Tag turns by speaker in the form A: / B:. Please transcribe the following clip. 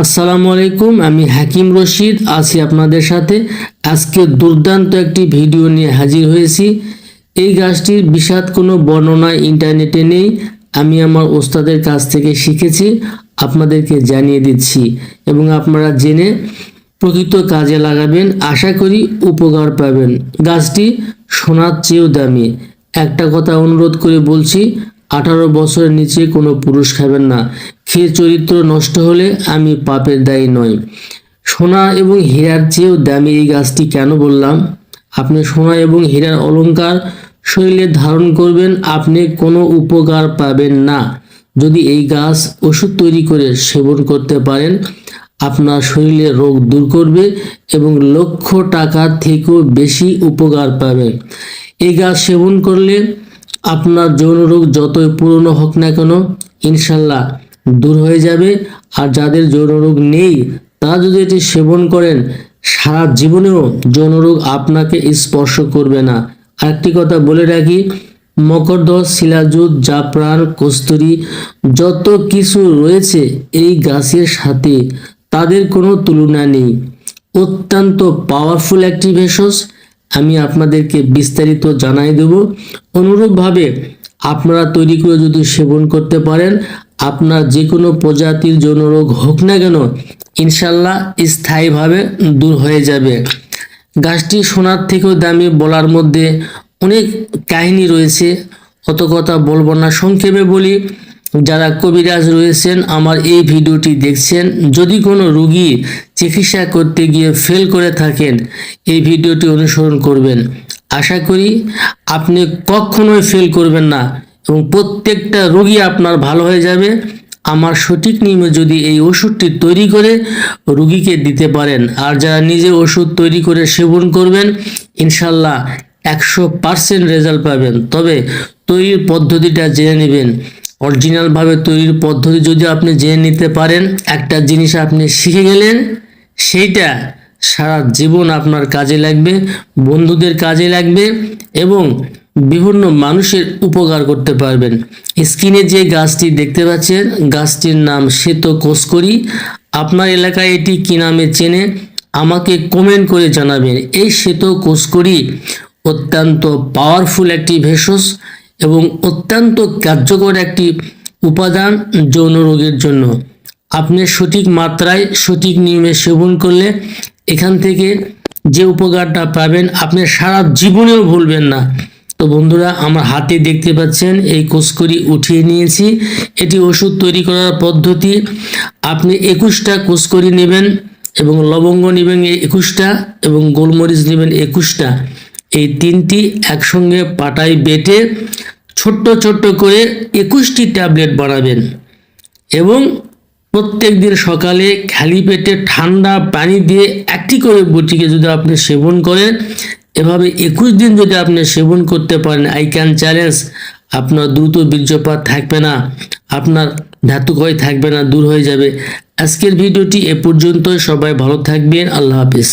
A: আসসালামু আলাইকুম, আমি হাকিম রশিদ, আছি আপনাদের সাথে। আজকে দুর্দান্ত একটি ভিডিও নিয়ে হাজির হয়েছি। এই গাছটির বিষাদ কোনো বর্ণনা ইন্টারনেটে নেই। আমি আমার ওস্তাদের কাছ থেকে শিখেছি, আপনাদেরকে জানিয়ে দিচ্ছি। এবং আপনারা জেনে প্রকৃত কাজে লাগাবেন, আশা করি উপকার পাবেন। গাছটি সোনার চেয়েও দামি। একটা কথা অনুরোধ করে বলছি, আঠারো বছরের নিচে কোনো পুরুষ খাবেন না। খেয়ে চরিত্র নষ্ট হলে আমি পাপের দায়ী নই। সোনা এবং হীরার চেয়েও দামি এই গাছটি কেন বললাম? আপনি সোনা এবং হীরার অলঙ্কার শরীরে ধারণ করবেন, আপনি কোনো উপকার পাবেন না। যদি এই গাছ ওষুধ তৈরি করে সেবন করতে পারেন, আপনার শরীরে রোগ দূর করবে এবং লক্ষ টাকার থেকেও বেশি উপকার পাবে। এই গাছ সেবন করলে আপনার যৌন রোগ যতই পুরনো হোক না কেন, ইনশাল্লাহ দূর হয়ে যাবে। আর যাদের যৌন রোগ নেই, তারা যদি এটি সেবন করেন, সারা জীবনেও যৌন রোগ আপনাকে স্পর্শ করবে না। আরেকটি কথা বলে রাখি মকরদশ শিলাজুত জাফরান, কস্তুরি, যত কিছু রয়েছে এই গাছের সাথে, তাদের কোনো তুলনা নেই। অত্যন্ত পাওয়ারফুল একটি ভেষজ। আমি আপনাদেরকে বিস্তারিত জানাই দেব। অনুরূপভাবে আপনারা তৈরি করে যদি সেবন করতে পারেন আপনার যে কোনো প্রজাতির যৌন রোগ হোক না কেন, ইনশাল্লাহ স্থায়ীভাবে দূর হয়ে যাবে। গাছটি সোনার থেকেও দামি বলার মধ্যে অনেক কাহিনী রয়েছে। অত কথা বলব না, সংক্ষেপে বলি, যারা কবিরাজ রয়েছেন, আমার এই ভিডিওটি দেখছেন, যদি কোনো রুগী চিকিৎসা করতে গিয়ে ফেল করে থাকেন, এই ভিডিওটি অনুসরণ করবেন। আশা করি আপনি কখনোই ফেল করবেন না। এবং প্রত্যেকটা রোগী আপনার ভালো হয়ে যাবে। আমার সঠিক নিয়মে যদি এই ওষুধটি তৈরি করে, রুগীকে দিতে পারেন। আর যারা নিজে ওষুধ তৈরি করে সেবন করবেন, ইনশাল্লাহ একশো পার্সেন্ট রেজাল্ট পাবেন। তবে তৈরির পদ্ধতিটা জেনে নেবেন। অরিজিনালভাবে তৈরির পদ্ধতি যদি আপনি জেনে নিতে পারেন, একটা জিনিস আপনি শিখে গেলেন, সেইটা সারা জীবন আপনার কাজে লাগবে, বন্ধুদের কাজে লাগবে এবং বিভিন্ন মানুষের উপকার করতে পারবেন। স্ক্রিনে যে গাছটি দেখতে পাচ্ছেন, গাছটির নাম শ্বেত কোসকরি। আপনার এলাকায় এটি কি নামে চেনে, আমাকে কমেন্ট করে জানাবেন। এই শ্বেত কোসকরি অত্যন্ত পাওয়ারফুল একটি ভেষজ এবং অত্যন্ত কার্যকর একটি উপাদান যৌন রোগের জন্য। আপনি সঠিক মাত্রায় সঠিক নিয়মে সেবন করলে এখান থেকে যে উপকারটা পাবেন, আপনি সারা জীবনেও ভুলবেন না। তো বন্ধুরা, আমার হাতে দেখতে পাচ্ছেন, এই কোসকরি উঠিয়ে নিয়েছি। এটি ওষুধ তৈরি করার পদ্ধতি। আপনি একুশটা কোসকরি নেবেন এবং লবঙ্গ নেবেন একুশটা এবং গোলমরিচ নেবেন একুশটা। এই তিনটি একসঙ্গে পাটায় বেটে ছোট্ট ছোট্ট করে একুশটি ট্যাবলেট বানাবেন এবং প্রত্যেক দিন সকালে খালি পেটে ঠান্ডা পানি দিয়ে একটি করে বটিকে যদি আপনি সেবন করেন এভাবে একুশ দিন যদি আপনি সেবন করতে পারেন আই ক্যান চ্যালেঞ্জ আপনার দ্রুত বীর্যপাত থাকবে না, আপনার ধাতুক্ষয় থাকবে না, দূর হয়ে যাবে। আজকের ভিডিওটি এ পর্যন্তই, সবাই ভালো থাকবেন, আল্লাহ হাফিজ।